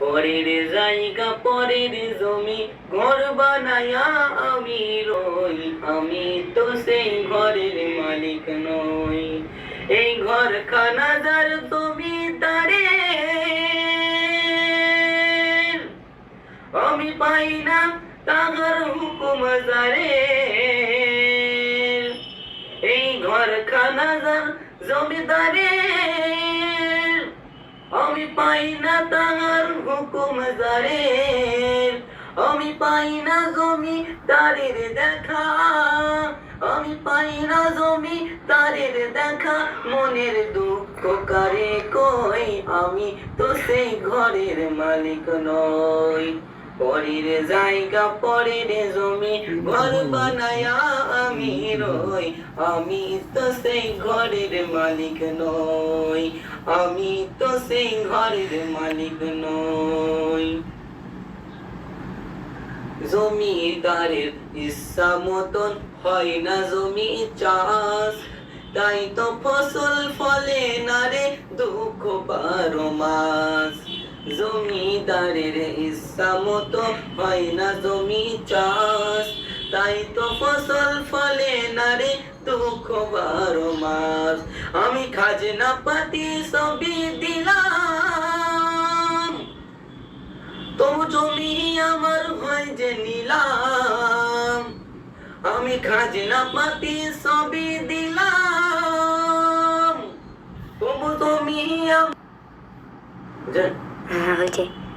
পরের জায়গা, পরের জমি, ঘর বানায়া আমি রই। আমি তো সেই ঘরের মালিক নই। এই ঘর খানা যার তুমি তারে। আমি পাই না তাহার হুকুম জারে এই ঘর খানা যার জমিদারের আমি পাই না তাহার হুকুম আমি পাই না জমি তারের দেখা। আমি পাই না জমি তারের দেখা, মনের দুঃখ কারে কই আমি তো সেই ঘরের মালিক নই। পরের জায়গা, পরের জমি, ঘর বানায়া আমি রই। আমি তো সেই ঘরের মালিক নই। আমি তো সেই ঘরের মালিক নই। জমিদারের ইচ্ছা মতন হয় না জমি চাষ। তাই তো ফসল ফলে না রে দুঃখ বারো মাস। জমিদারের ইচ্ছা মতো হয় না জমি চাষ। তাই তো ফসল ফলে না রে দুঃখ বারো মাস। আমি খাজনা পাতি সবই দিলাম তবু জমি আমার হয় যে নিলাম আমি খাজনা পাতি সবই দিলাম। তবু জমি আম- যে- হ্যাঁ হয়েছে